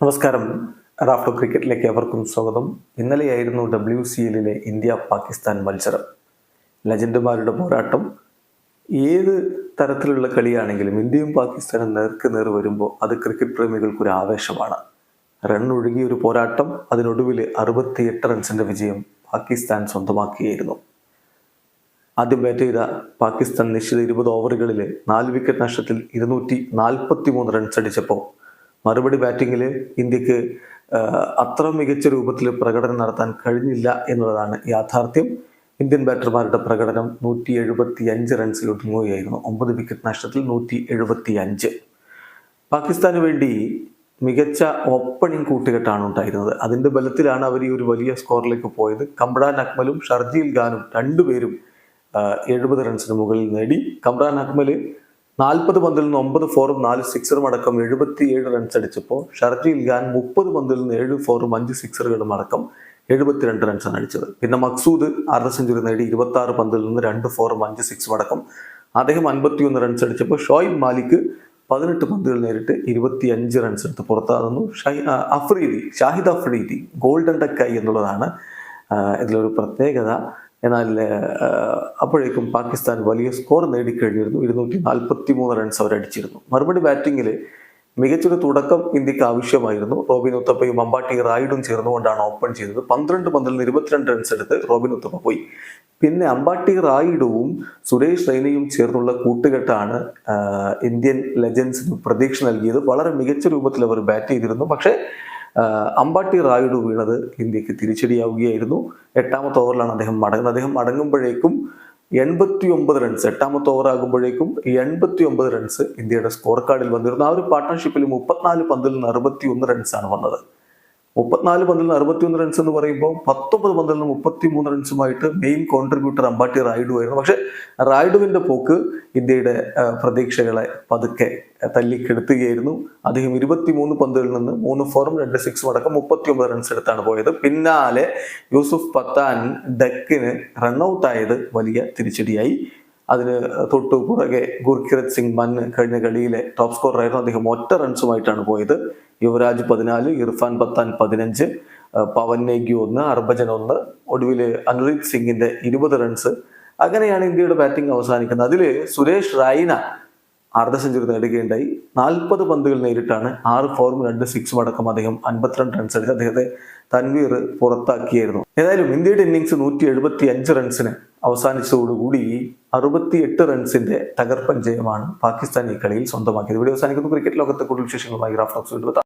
നമസ്കാരം. റാഫ്റ്റോ ക്രിക്കറ്റിലേക്ക് അവർക്കും സ്വാഗതം. ഇന്നലെയായിരുന്നു ഡബ്ല്യു സി എല്ലിലെ ഇന്ത്യ പാകിസ്ഥാൻ മത്സരം. ലജൻഡുമാരുടെ പോരാട്ടം. ഏത് തരത്തിലുള്ള കളിയാണെങ്കിലും ഇന്ത്യയും പാകിസ്ഥാനും നേർക്ക് നേർ വരുമ്പോൾ അത് ക്രിക്കറ്റ് പ്രേമികൾക്കൊരു ആവേശമാണ്. റൺ ഒരു പോരാട്ടം അതിനൊടുവിൽ അറുപത്തിയെട്ട് റൺസിന്റെ വിജയം പാകിസ്ഥാൻ സ്വന്തമാക്കിയായിരുന്നു. ആദ്യം ബാറ്റ് ചെയ്ത പാകിസ്ഥാൻ നിശ്ചിത ഇരുപത് ഓവറുകളിൽ നാല് വിക്കറ്റ് നഷ്ടത്തിൽ ഇരുന്നൂറ്റി നാൽപ്പത്തി മൂന്ന് റൺസ് അടിച്ചപ്പോൾ മറുപടി ബാറ്റിങ്ങിൽ ഇന്ത്യയ്ക്ക് അത്ര മികച്ച രൂപത്തിൽ പ്രകടനം നടത്താൻ കഴിഞ്ഞില്ല എന്നുള്ളതാണ് യാഥാർത്ഥ്യം. ഇന്ത്യൻ ബാറ്റർമാരുടെ പ്രകടനം നൂറ്റി എഴുപത്തി അഞ്ച് റൺസിൽ ഒതുങ്ങുകയായിരുന്നു ഒമ്പത് വിക്കറ്റ് നഷ്ടത്തിൽ നൂറ്റി എഴുപത്തി അഞ്ച് പാകിസ്ഥാന് വേണ്ടി മികച്ച ഓപ്പണിംഗ് കൂട്ടുകെട്ടാണ് ഉണ്ടായിരുന്നത്. അതിന്റെ ബലത്തിലാണ് അവർ ഈ ഒരു വലിയ സ്കോറിലേക്ക് പോയത്. കമ്രാൻ അക്മലും ഷർജീൽ ഖാനും രണ്ടുപേരും എഴുപത് റൺസിന് മുകളിൽ നേടി. കമ്രാൻ അക്മൽ നാൽപ്പത് പന്തിൽ നിന്ന് ഒമ്പത് ഫോറും നാല് സിക്സറും അടക്കം എഴുപത്തിയേഴ് റൺസ് അടിച്ചപ്പോൾ ഷർജീൽ ഖാൻ മുപ്പത് പന്തിൽ നിന്ന് ഏഴ് ഫോറും അഞ്ച് സിക്സറുകളും അടക്കം എഴുപത്തിരണ്ട് റൺസാണ് അടിച്ചത്. പിന്നെ മക്സൂദ് അർദ്ധ സെഞ്ചുറി നേടി ഇരുപത്തി ആറ് പന്തിൽ നിന്ന് രണ്ട് ഫോറും അഞ്ച് സിക്സും അടക്കം അദ്ദേഹം അൻപത്തിയൊന്ന് റൺസ് അടിച്ചപ്പോൾ ഷോയിബ് മാലിക് പതിനെട്ട് പന്തുകൾ നേരിട്ട് ഇരുപത്തി അഞ്ച് റൺസ് എടുത്ത് പുറത്താകുന്നു. അഫ്രീദി ഷാഹിദ് അഫ്രീദി ഗോൾഡൻ ടക്കായി എന്നുള്ളതാണ് ഇതിലൊരു പ്രത്യേകത. എന്നാൽ അപ്പോഴേക്കും പാകിസ്ഥാൻ വലിയ സ്കോർ നേടിക്കഴിഞ്ഞിരുന്നു. ഇരുന്നൂറ്റി നാൽപ്പത്തി മൂന്ന് റൺസ് അവരടിച്ചിരുന്നു മറുപടി ബാറ്റിങ്ങിൽ മികച്ചൊരു തുടക്കം ഇന്ത്യയ്ക്ക് ആവശ്യമായിരുന്നു. റോബിൻ ഉത്തപ്പയും അമ്പാട്ടി റായിഡും ചേർന്നുകൊണ്ടാണ് ഓപ്പൺ ചെയ്തത്. പന്ത്രണ്ട് പന്തിൽ നിന്ന് ഇരുപത്തിരണ്ട് റൺസ് എടുത്ത് റോബിൻ ഉത്തപ്പ പോയി. പിന്നെ അമ്പാട്ടി റായിഡുവും സുരേഷ് റെയ്നയും ചേർന്നുള്ള കൂട്ടുകെട്ടാണ് ഇന്ത്യൻ ലെജൻസിന് പ്രതീക്ഷ നൽകിയത്. വളരെ മികച്ച രൂപത്തിൽ അവർ ബാറ്റ് ചെയ്തിരുന്നു. പക്ഷേ അമ്പാട്ടി റായുഡു വീണത് ഇന്ത്യയ്ക്ക് തിരിച്ചടിയാവുകയായിരുന്നു. എട്ടാമത്തെ ഓവറിലാണ് അദ്ദേഹം മടങ്ങുന്നത്. അദ്ദേഹം മടങ്ങുമ്പോഴേക്കും എൺപത്തി ഒമ്പത് റൺസ് എട്ടാമത്തെ ഓവർ ആകുമ്പോഴേക്കും എൺപത്തി ഒമ്പത് റൺസ് ഇന്ത്യയുടെ സ്കോർ കാർഡിൽ വന്നിരുന്നു. ആ ഒരു പാർട്ട്ണർഷിപ്പിൽ മുപ്പത്തിനാല് പന്തിൽ നിന്ന് അറുപത്തി ഒന്ന് റൺസാണ് വന്നത്. മുപ്പത്തിനാല് പന്തിൽ നിന്ന് അറുപത്തിയൊന്ന് റൺസ് എന്ന് പറയുമ്പോൾ പത്തൊമ്പത് പന്തിൽ നിന്ന് മുപ്പത്തി മൂന്ന് റൺസുമായിട്ട് മെയിൻ കോൺട്രിബ്യൂട്ടർ അമ്പാട്ടി റായിഡു ആയിരുന്നു. പക്ഷെ റായിഡുവിന്റെ പോക്ക് ഇന്ത്യയുടെ പ്രതീക്ഷകളെ പതുക്കെ തല്ലിക്കെടുത്തുകയായിരുന്നു. അദ്ദേഹം ഇരുപത്തിമൂന്ന് പന്തുകളിൽ നിന്ന് മൂന്ന് ഫോറും രണ്ട് സിക്സും അടക്കം മുപ്പത്തി ഒമ്പത് റൺസ് എടുത്താണ് പോയത്. പിന്നാലെ യൂസുഫ് പത്താൻ ഡക്കിന് റണ്ണൌട്ട് ആയത് വലിയ തിരിച്ചടിയായി. അതിന് തൊട്ടു പുറകെ ഗുർകിരത് സിംഗ് മന്ന് കഴിഞ്ഞ കളിയിലെ ടോപ്പ് സ്കോറായിരുന്നു അദ്ദേഹം ഒറ്റ റൺസുമായിട്ടാണ് പോയത്. യുവരാജ് പതിനാല് ഇർഫാൻ പത്താൻ പതിനഞ്ച് പവൻ നേഗി ഒന്ന് ഹർഭജൻ ഒന്ന് ഒടുവിൽ അനുരീത് സിംഗിന്റെ ഇരുപത് റൺസ് അങ്ങനെയാണ് ഇന്ത്യയുടെ ബാറ്റിംഗ് അവസാനിക്കുന്നത്. അതിൽ സുരേഷ് റൈന അർദ്ധ സെഞ്ചുറി നേടുകയുണ്ടായി. നാൽപ്പത് പന്തുകൾ നേരിട്ടാണ് ആറ് ഫോറും രണ്ട് സിക്സും അടക്കം അദ്ദേഹം അൻപത്തിരണ്ട് റൺസ് അടിച്ച് അദ്ദേഹത്തെ തൻവീർ പുറത്താക്കിയായിരുന്നു. ഏതായാലും ഇന്ത്യയുടെ ഇന്നിങ്സ് നൂറ്റി എഴുപത്തി അഞ്ച് റൺസിന് അവസാനിച്ചതോടുകൂടി അറുപത്തി എട്ട് റൺസിന്റെ തകർപ്പൻ ജയമാണ് പാകിസ്ഥാൻ ഈ കളിയിൽ സ്വന്തമാക്കിയത്. ഇവിടെ അവസാനിക്കുന്നു. ക്രിക്കറ്റ് ലോകത്തെ കൂടുതൽ വിശേഷങ്ങളുമായി റാഫ്റ്റോക്സ് വീണ്ടും എത്താം.